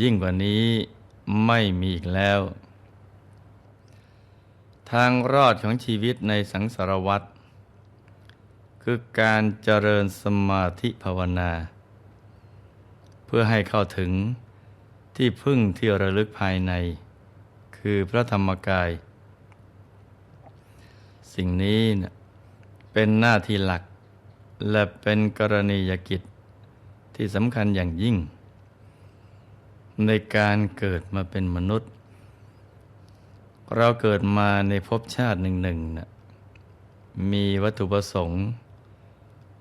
ยิ่งกว่านี้ไม่มีอีกแล้ว ทางรอดของชีวิตในสังสารวัฏคือการเจริญสมาธิภาวนา เพื่อให้เข้าถึงที่พึ่งที่ระลึกภายใน คือพระธรรมกาย สิ่งนี้นะเป็นหน้าที่หลัก และเป็นกรณียกิจที่สำคัญอย่างยิ่ง ในการเกิดมาเป็นมนุษย์ เราเกิดมาในภพชาติหนึ่งหนึ่งนะมีวัตถุประสงค์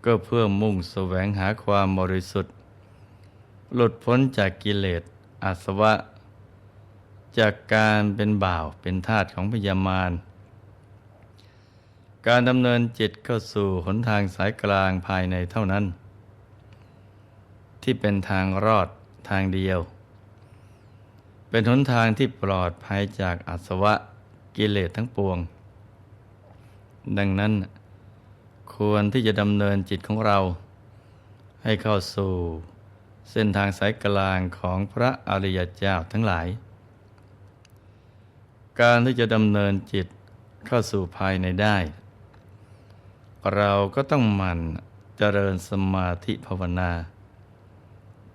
ก็เพื่อมุ่งแสวงหาความบริสุทธิ์ หลุดพ้นจากกิเลสอาสวะ จากการเป็นบ่าวเป็นทาสของพยามารการดำเนินจิตเข้าสู่หนทางสายกลางภายในเท่านั้น ที่เป็นทางรอดทางเดียว เป็นหนทางที่ปลอดภัยจากอาสวะกิเลสทั้งปวง ดังนั้น ควรที่จะดำเนินจิตของเรา ให้เข้าสู่เส้นทางสายกลางของพระอริยเจ้าทั้งหลาย การที่จะดำเนินจิตเข้าสู่ภายในได้ เราก็ต้องหมั่นเจริญสมาธิภาวนา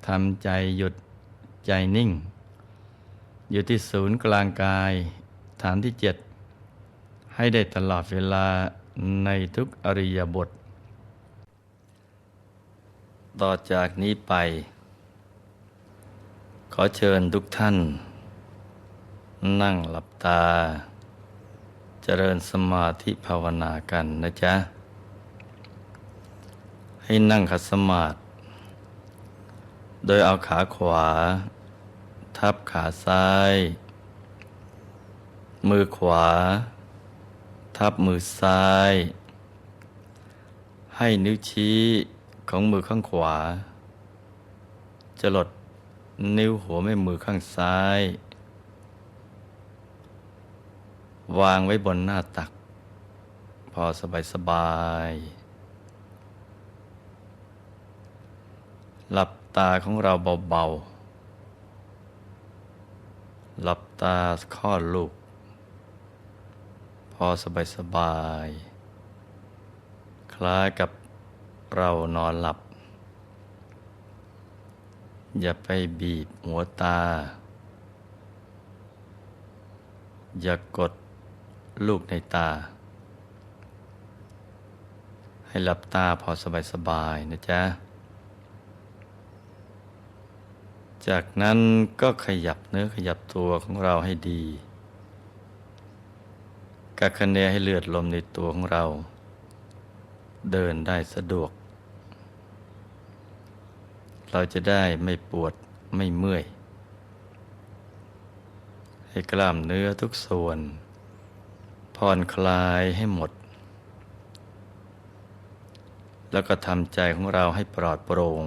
ทำใจหยุดใจนิ่ง อยู่ที่ศูนย์กลางกาย ฐานที่เจ็ดให้ได้ตลอดเวลาในทุกอริยบท ต่อจากนี้ไป ขอเชิญทุกท่าน นั่งหลับตา เจริญสมาธิภาวนากันนะจ๊ะ ให้นั่งขัดสมาธิโดยเอาขาขวา ทับขาซ้าย มือขวา ทับมือซ้าย ให้นิ้วชี้ของมือข้างขวา จะหลดนิ้วหัวแม่มือข้างซ้าย วางไว้บนหน้าตัก พอสบายสบายๆหลับตาของเราเบาๆ หลับตาคลอดลูก พอสบายสบายๆคล้ายกับเรานอนหลับ อย่าไปบีบหัวตา อย่ากดลูกในตา ให้หลับตาพอสบายๆนะจ๊ะ จากนั้นก็ขยับเนื้อขยับตัวของเราให้ดีกักคะเนให้เลือดลมในตัวของเรา เดินได้สะดวก เราจะได้ไม่ปวดไม่เมื่อย ให้กล้ามเนื้อทุกส่วน ผ่อนคลายให้หมด แล้วก็ทำใจของเราให้ปลอดโปร่ง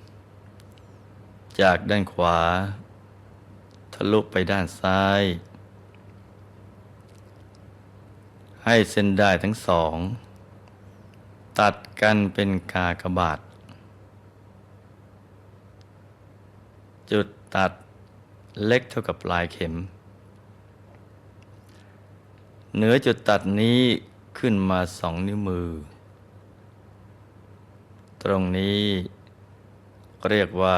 จากด้านขวา ทะลุไปด้านซ้าย ให้เส้นได้ทั้งสอง ตัดกันเป็นกากบาท จุดตัดเล็กเท่ากับปลายเข็ม เหนือจุดตัดนี้ขึ้นมาสองนิ้วมือ ตรงนี้เรียกว่า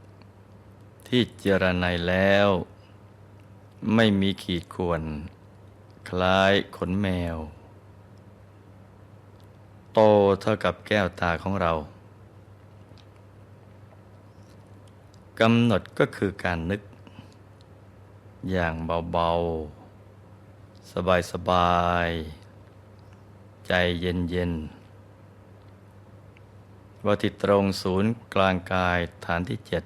ที่เจรไนแล้ว ไม่มีขีดข่วน คล้ายขนแมว โตเท่ากับแก้วตาของเรากำหนดก็คือการนึก อย่างเบาๆ สบายๆ ใจเย็นๆว่าที่ตรงศูนย์กลางกายฐานที่เจ็ด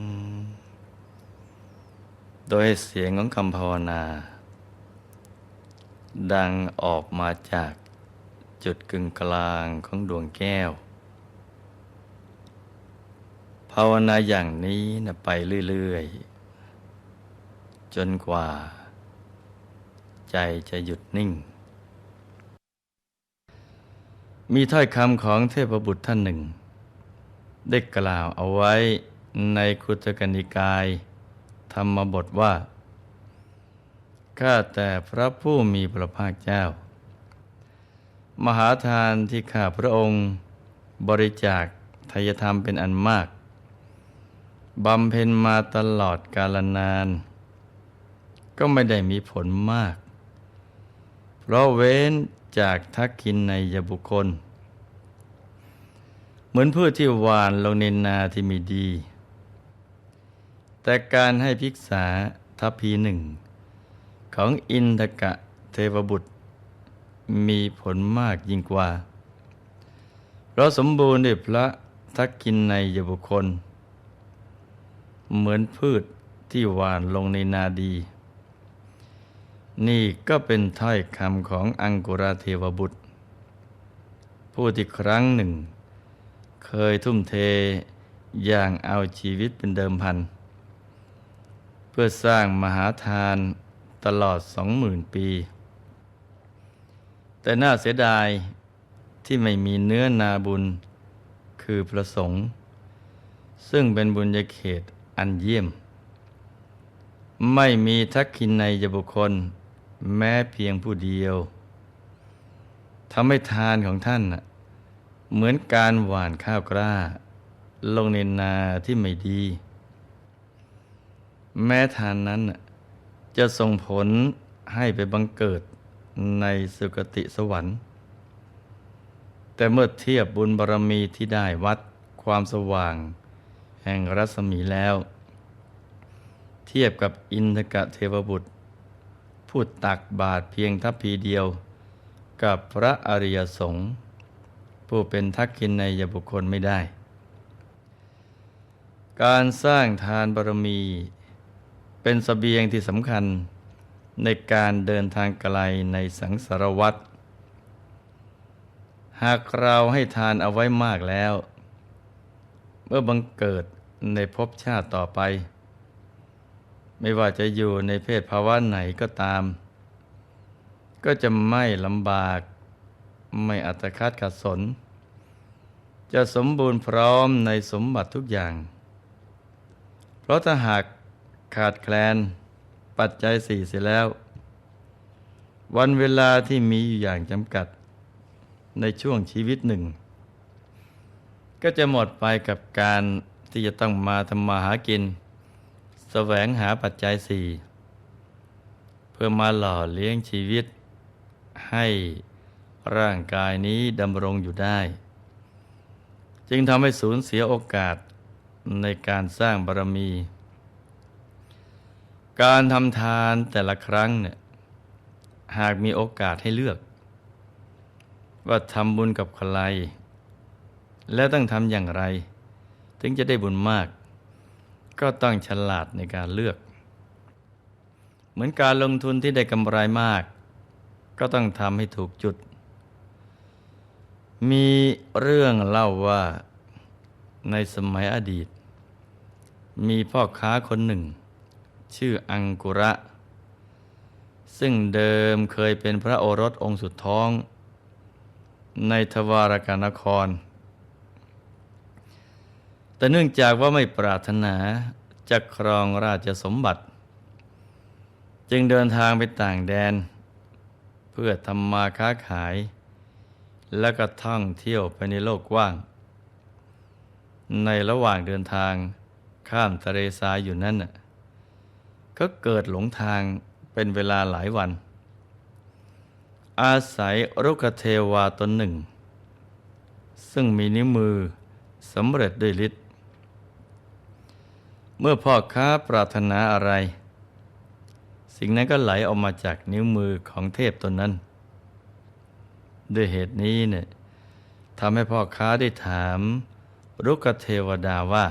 โดยเสียงของคำภาวนา ดังออกมาจากจุดกึ่งกลางของดวงแก้ว ภาวนาอย่างนี้นะไปเรื่อยๆ จนกว่า ใจจะหยุดนิ่ง มีถ้อยคำของเทพบุตรท่านหนึ่ง ได้กล่าวเอาไว้ในคุตกนิกาย ธรรมบทว่า ข้าแต่พระผู้มีพระภาคเจ้า มหาทานที่ข้าพระองค์บริจาคทายธรรมเป็นอันมากบำเพ็ญมาตลอดกาลนาน ก็ไม่ได้มีผลมาก เพราะเว้นจากทักกินในยบุคคล เหมือนพืชที่หวานลงในนาที่มีดี แต่การให้ภิกษาทัพพีหนึ่ง ของอินทกะเทวบุตร มีผลมากยิ่งกว่า เพราะสมบูรณ์ด้วยพระทักกินในยบุคคล เหมือนพืชที่หวานลงในนาดี นี่ก็เป็นถ้อยคำของอังกุราเทวบุตร ผู้ที่ครั้งหนึ่ง เคยทุ่มเทอย่างเอาชีวิตเป็นเดิมพัน เพื่อสร้างมหาทานตลอดสองหมื่นปี แต่น่าเสียดายที่ไม่มีเนื้อนาบุญคือประสงค์ ซึ่งเป็นบุญญาเขตอันเยี่ยม ไม่มีทักขินในยบุคคล แม้เพียงผู้เดียวทำให้ทานของท่านเหมือนการหว่านข้าวกล้า ลงในนาที่ไม่ดี แม้ทานนั้นจะส่งผลให้ไปบังเกิดในสุคติสวรรค์ แต่เมื่อเทียบบุญบารมีที่ได้วัดความสว่าง แห่งรัศมีแล้ว เทียบกับอินทกะเทวบุตร ผู้ตักบาทเพียงทัพพีเดียว กับพระอริยสงฆ์ผู้เป็นทักขินในยบุคคลไม่ได้ การสร้างทานบารมี เป็นสเสบียงที่สำคัญในการเดินทางไกลในสังสารวัฏหากเราให้ทานเอาไว้มากแล้ว เมื่อบังเกิดในภพชาติต่อไป ไม่ว่าจะอยู่ในเพศภาวะไหนก็ตาม ก็จะไม่ลำบาก ไม่อัตคัดขัดสน จะสมบูรณ์พร้อมในสมบัติทุกอย่าง เพราะถ้าหาก ขาดแคลน ปัจจัยสี่เสียแล้ว วันเวลาที่มีอยู่อย่างจำกัดในช่วงชีวิตหนึ่ง ก็จะหมดไปกับการที่จะต้องมาทำมาหากินแสวงหาปัจจัยสี่เพื่อมาหล่อเลี้ยงชีวิต ให้ร่างกายนี้ดำรงอยู่ได้ จึงทำให้สูญเสียโอกาสในการสร้างบารมี การทำทานแต่ละครั้งเนี่ยหากมีโอกาสให้เลือก ว่าทำบุญกับใคร และต้องทำอย่างไร ถึงจะได้บุญมาก ก็ต้องฉลาดในการเลือก เหมือนการลงทุนที่ได้กำไรมาก ก็ต้องทำให้ถูกจุด มีเรื่องเล่าว่าในสมัยอดีต มีพ่อค้าคนหนึ่ง ชื่ออังกุระ ซึ่งเดิมเคยเป็นพระโอรสองค์สุดท้อง ในทวารกานคร แต่เนื่องจากว่าไม่ปรารถนาจะครองราชสมบัติ จึงเดินทางไปต่างแดน เพื่อทำมาค้าขาย และก็ท่องเที่ยวไปในโลกกว้าง ในระหว่างเดินทางข้ามทะเลทรายอยู่นั่นน่ะ ก็เกิดหลงทางเป็นเวลาหลายวัน อาศัยรุกขเทวาตนหนึ่ง ซึ่งมีนิ้วมือสำเร็จด้วยฤทธิ์ เมื่อพ่อค้าปรารถนาอะไร สิ่งนั้นก็ไหลออกมาจากนิ้วมือของเทพตนนั้น ด้วยเหตุนี้เนี่ยทำให้พ่อค้าได้ถามรุกขเทวดาว่า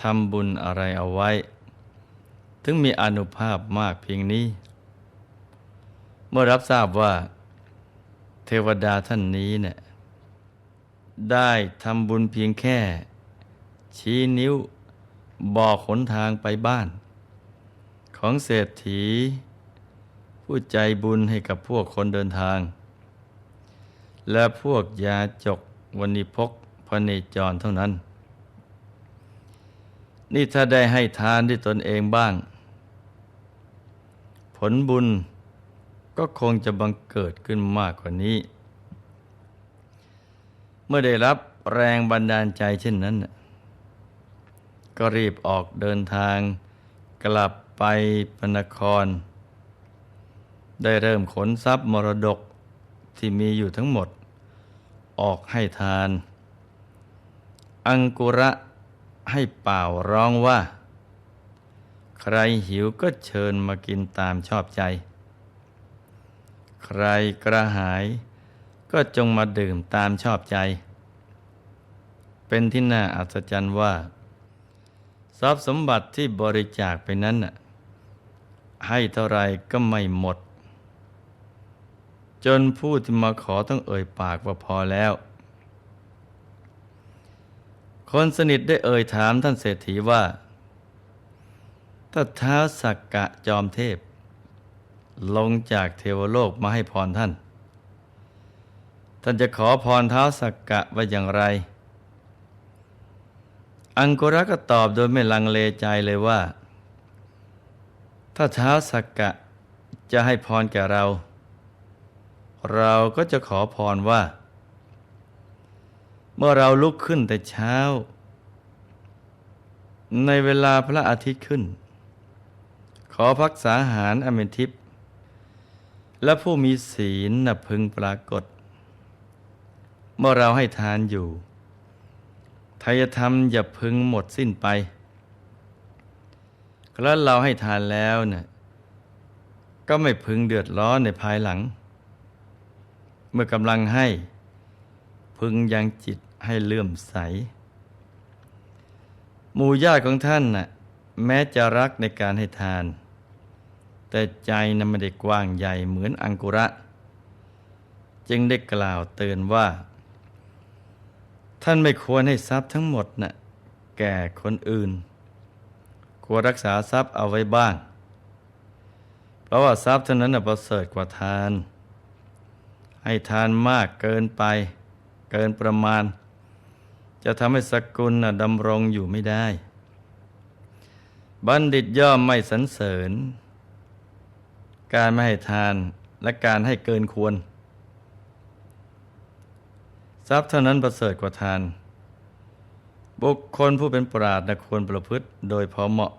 ทำบุญอะไรเอาไว้ ถึงมีอนุภาพมากเพียงนี้ เมื่อรับทราบว่า เทวดาท่านนี้เนี่ยได้ทำบุญเพียงแค่ ชี้นิ้วบอกขนทางไปบ้าน ของเศรษฐี ผู้ใจบุญให้กับพวกคนเดินทาง และพวกยาจกวันนิพกพระเนจรเท่านั้น นี่ถ้าได้ให้ทานด้วยตนเองบ้าง ผลบุญก็คงจะบังเกิดขึ้นมากกว่านี้ เมื่อได้รับแรงบันดาลใจเช่นนั้น ก็รีบออกเดินทางกลับไปพนคร ได้เริ่มขนทรัพย์มรดกที่มีอยู่ทั้งหมด ออกให้ทาน อังกุระให้เป่าร้องว่า ใครหิวก็เชิญมากินตามชอบใจ ใครกระหายก็จงมาดื่มตามชอบใจ เป็นที่น่าอัศจรรย์ว่า ทรัพย์สมบัติที่บริจาคไปนั้นน่ะให้เท่าไรก็ไม่หมด จนผู้ที่มาขอต้องเอ่ยปากว่าพอแล้ว คนสนิทได้เอ่ยถามท่านเศรษฐีว่า ถ้าเท้าสักกะจอมเทพ ลงจากเทวโลกมาให้พรท่าน ท่านจะขอพรเท้าสักกะว่าอย่างไร อังกุระก็ตอบโดยไม่ลังเลใจเลยว่า ถ้าเท้าสักกะจะให้พรแก่เรา เราก็จะขอพรว่า เมื่อเราลุกขึ้นแต่เช้า ในเวลาพระอาทิตย์ขึ้น อพักษาหารอเมนทิพและผู้มีศีลนับพึงปรากฏ เมื่อเราให้ทานอยู่ทายธรรมอย่าพึงหมดสิ้นไปแล้วเราให้ทานแล้วเนี่ยก็ไม่พึงเดือดร้อนในภายหลัง เมื่อกำลังให้ พึงยังจิตให้เลื่อมใส หมู่ญาติของท่านน่ะแม้จะรักในการให้ทาน แต่ใจนั้นไม่ได้กว้างใหญ่เหมือนอังกุระ จึงได้กล่าวเตือนว่า ท่านไม่ควรให้ทรัพย์ทั้งหมดนะ่ะแก่คนอื่น ควรรักษาทรัพย์เอาไว้บ้าง เพราะว่าทรัพย์เท่านั้นนะประเสริฐกว่าทาน ให้ทานมากเกินไป เกินประมาณ จะทำให้สกุลนะดำรงอยู่ไม่ได้ บัณฑิตย่อมไม่สรรเสริญ การไม่ให้ทานและการให้เกินควร ทรัพย์เท่านั้นประเสริฐกว่าทาน บุคคลผู้เป็นปราดนะควรประพฤติโดยพอเหมาะ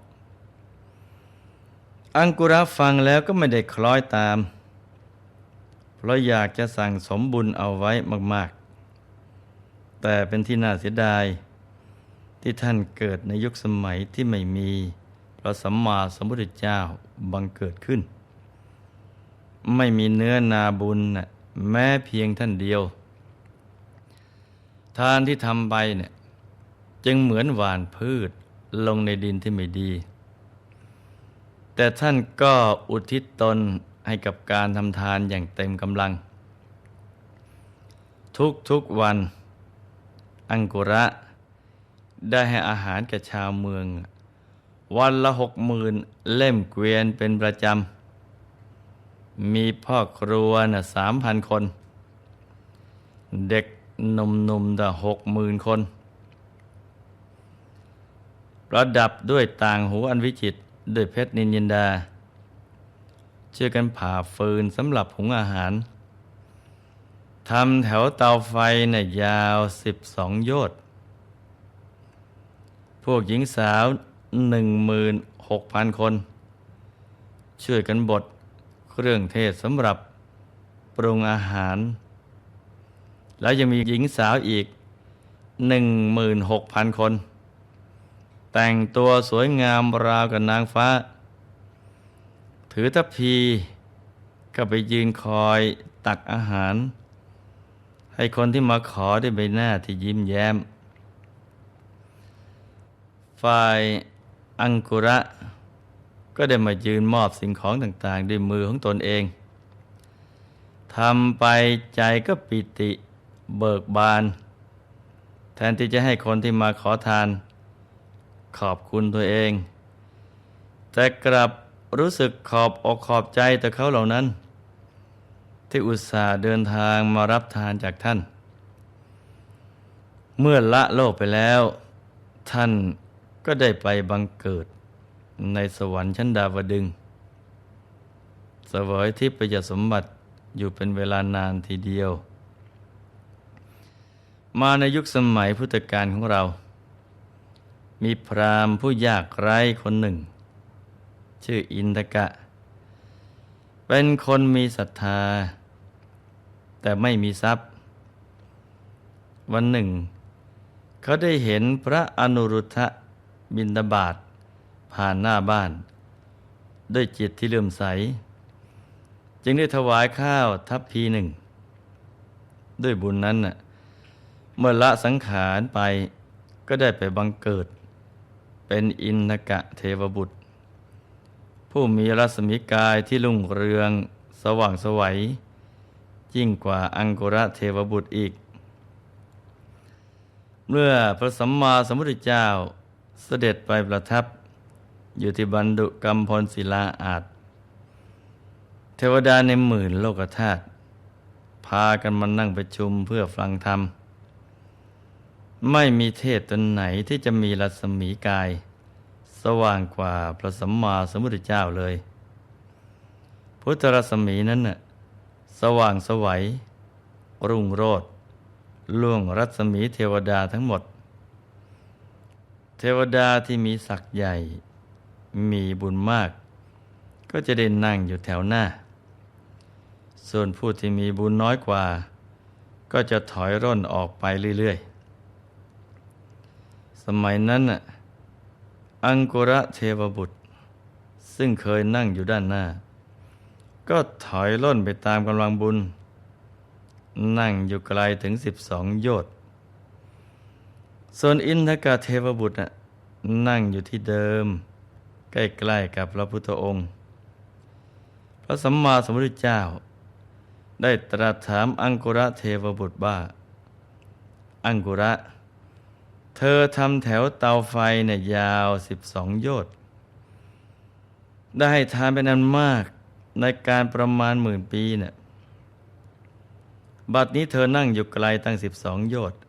อังกุระฟังแล้วก็ไม่ได้คล้อยตาม เพราะอยากจะสั่งสมบุญเอาไว้มาก ๆ แต่เป็นที่น่าเสียดาย ที่ท่านเกิดในยุคสมัยที่ไม่มีพระสัมมาสัมพุทธเจ้าบังเกิดขึ้น ไม่มีเนื้อนาบุญแม้เพียงท่านเดียว ทานที่ทำไปเนี่ยจึงเหมือนหว่านพืชลงในดินที่ไม่ดี แต่ท่านก็อุทิศตนให้กับการทำทานอย่างเต็มกำลัง ทุกๆวัน อังกุระ ได้ให้อาหารแก่ชาวเมือง วันละหกหมื่นเล่มเกวียนเป็นประจำ มีพ่อครัวน่ะสามพันคน เด็กหนุ่มๆแต่หกหมื่นคน ประดับด้วยต่างหูอันวิจิตด้วยเพชรนินยินดาช่วยกันผ่าฟืนสำหรับหุงอาหารทำแถวเตาไฟน่ะยาวสิบสองโยชน์พวกหญิงสาวหนึ่งมืนหกพันคน ช่วยกันบด เครื่องเทศสำหรับปรุงอาหาร แล้วยังมีหญิงสาวอีกหนึ่งมืนหกพันคน แต่งตัวสวยงามราวกับนางฟ้า ถือทัพพีก็ไปยืนคอยตักอาหาร ให้คนที่มาขอได้ใบหน้าที่ยิ้มแย้ม ฝ่ายอังกุระ ก็ได้มายืนมอบสิ่งของต่างๆ ด้วยมือของตนเองทำไปใจก็ปิติเบิกบาน แทนที่จะให้คนที่มาขอทาน ขอบคุณตัวเอง แต่กลับรู้สึกขอบอกขอบใจต่อเขาเหล่านั้น ที่อุตส่าห์เดินทางมารับทานจากท่าน เมื่อละโลกไปแล้ว ท่านก็ได้ไปบังเกิด ในสวรรค์ชั้นดาวดึงสเสวยทิพยสมบัติอยู่เป็นเวลานานทีเดียว มาในยุคสมัยพุทธกาลของเรา มีพราหมณ์ผู้ยากไร้คนหนึ่ง ชื่ออินทกะ เป็นคนมีศรัทธา แต่ไม่มีทรัพย์ วันหนึ่ง เขาได้เห็นพระอนุรุทธะบินตบาต ผ่านหน้าบ้าน ด้วยจิตที่เลื่อมใส จึงได้ถวายข้าวทัพพีหนึ่ง ด้วยบุญนั้นน่ะเมื่อละสังขารไปก็ได้ไปบังเกิด เป็นอินทกะเทวบุตร ผู้มีรัศมีกายที่รุ่งเรืองสว่างสวัยยิ่งกว่าอังกุระเทวบุตรอีก เมื่อพระสัมมาสัมพุทธเจ้าเสด็จไปประทับ อยู่ที่บันดุกรรมพลศิลาอาจ เทวดาในหมื่นโลกธาตุพากันมานั่งประชุมเพื่อฟังธรรม ไม่มีเทศตนไหนที่จะมีรัศมีกาย สว่างกว่าพระสัมมาสัมพุทธเจ้าเลย พุทธรัศมีนั้นน่ะสว่างสวัย รุ่งโรจน์ล่วงรัศมีเทวดาทั้งหมด เทวดาที่มีศักย์ใหญ่ มีบุญมาก ก็จะได้นั่งอยู่แถวหน้า ส่วนผู้ที่มีบุญน้อยกว่า ก็จะถอยร่นออกไปเรื่อยๆ สมัยนั้นอังกุระเทวบุตร ซึ่งเคยนั่งอยู่ด้านหน้า ก็ถอยร่นไปตามกำลังบุญ นั่งอยู่ไกลถึงสิบสองโยชน์ส่วนอินทกาเทวบุตรนั่งอยู่ที่เดิม ใกล้ๆกับพระพุทธองค์ พระสัมมาสัมพุทธเจ้า ได้ตรัสถามอังกุระเทวบุตรว่า อังกุระ เธอทำแถวเตาไฟเนี่ยยาวสิบสองโยชน์ได้ให้ทานเป็นอันมากในการประมาณหมื่นปีเนี่ยบัดนี้เธอนั่งอยู่ไกลตั้งสิบสองโยชน์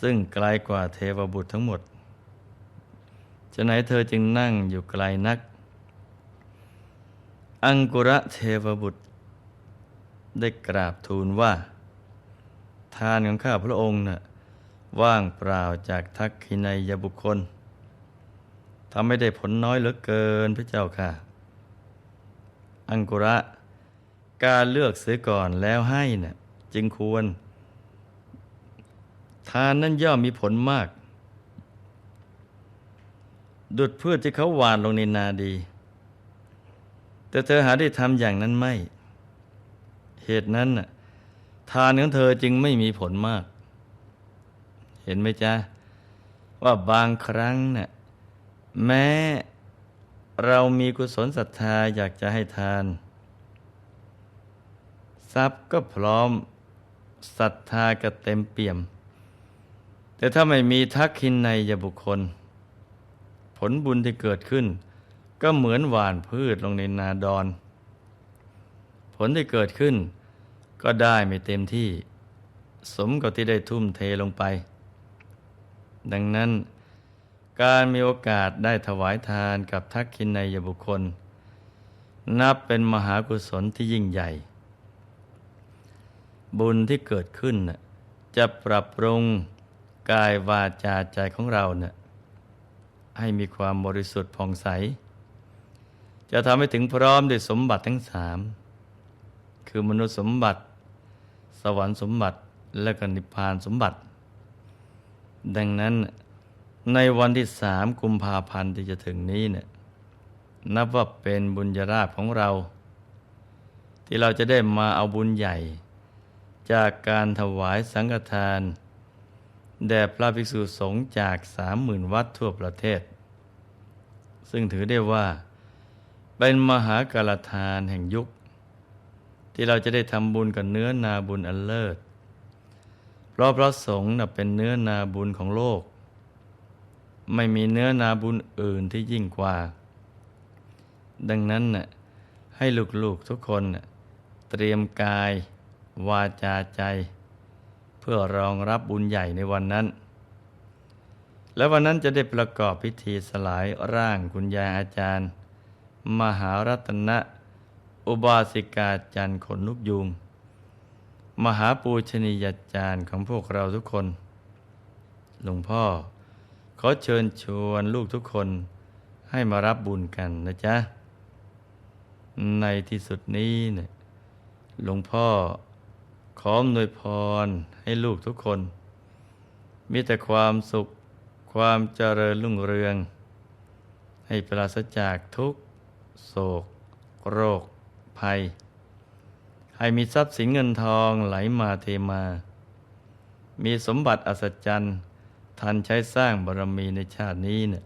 ซึ่งไกลกว่าเทวบุตรทั้งหมด จะไหนเธอจึงนั่งอยู่ไกลนัก อังกุระเทวบุตร ได้กราบทูลว่า ทานของข้าพระองค์น่ะว่างเปล่าจากทักขินัยบุคคลทำไม่ได้ผลน้อยเหลือเกินพระเจ้าค่ะ อังกุระ การเลือกเสียก่อนแล้วให้น่ะจึงควร ทานนั้นย่อมมีผลมาก ดุดพืชที่เขาหวานลงในนาดี แต่เธอหาได้ทำอย่างนั้นไม่ เหตุนั้นน่ะทานของเธอจึงไม่มีผลมาก เห็นไหมจ๊ะ ว่าบางครั้งน่ะแม้เรามีกุศลศรัทธาอยากจะให้ทาน ทรัพย์ก็พร้อมศรัทธาก็เต็มเปี่ยม แต่ถ้าไม่มีทักขินในยบุคคล ผลบุญที่เกิดขึ้น ก็เหมือนหว่านพืชลงในนาดอน ผลที่เกิดขึ้น ก็ได้ไม่เต็มที่ สมกับที่ได้ทุ่มเทลงไป ดังนั้น การมีโอกาสได้ถวายทานกับทักขินในยบุคคล นับเป็นมหากุศลที่ยิ่งใหญ่ บุญที่เกิดขึ้นจะปรับปรุงกายวาจาใจของเราเนี่ย ให้มีความบริสุทธิ์ผ่องใส จะทำให้ถึงพร้อมด้วยสมบัติทั้งสามคือมนุษย์สมบัติ สวรรค์สมบัติและก็นิพพานสมบัติ ดังนั้นในวันที่สามกุมภาพันธ์ที่จะถึงนี้เนี่ยนับว่าเป็นบุญญาราภของเรา ที่เราจะได้มาเอาบุญใหญ่ จากการถวายสังฆทาน แด่พระภิกษุสงฆ์จากสามหมื่นวัดทั่วประเทศ ซึ่งถือได้ว่า เป็นมหากาลทานแห่งยุค ที่เราจะได้ทำบุญกับเนื้อนาบุญอันเลิศเพราะพระสงฆ์น่ะเป็นเนื้อนาบุญของโลก ไม่มีเนื้อนาบุญอื่นที่ยิ่งกว่า ดังนั้นน่ะให้ลูกๆทุกคนเตรียมกายวาจาใจ เพื่อรองรับบุญใหญ่ในวันนั้น และวันนั้นจะได้ประกอบพิธีสลายร่างคุณยายอาจารย์ มหารัตนะ อุบาสิกาจันทร์ขนลุกยุง มหาปูชนียาจารย์ของพวกเราทุกคน หลวงพ่อขอเชิญชวนลูกทุกคนให้มารับบุญกันนะจ๊ะ ในที่สุดนี้เนี่ยหลวงพ่อขออำนวยพร ให้ลูกทุกคน มีแต่ความสุขความเจริญรุ่งเรือง ให้ปราศจากทุกโศก โรค ภัย ให้มีทรัพย์สินเงินทองไหลมาเทมา มีสมบัติอัศจรรย์ทันใช้สร้างบารมีในชาตินี้เนี่ย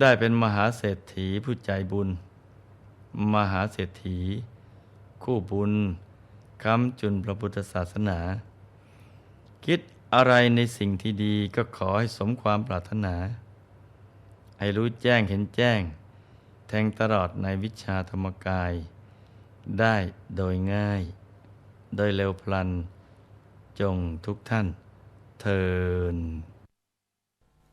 ได้เป็นมหาเศรษฐีผู้ใจบุญ มหาเศรษฐี คู่บุญ คำจุนพระพุทธศาสนา คิดอะไรในสิ่งที่ดีก็ขอให้สมความปรารถนา ให้รู้แจ้งเห็นแจ้ง แทงตลอดในวิชาธรรมกาย ได้โดยง่าย โดยเร็วพลัน จงทุกท่านเทิน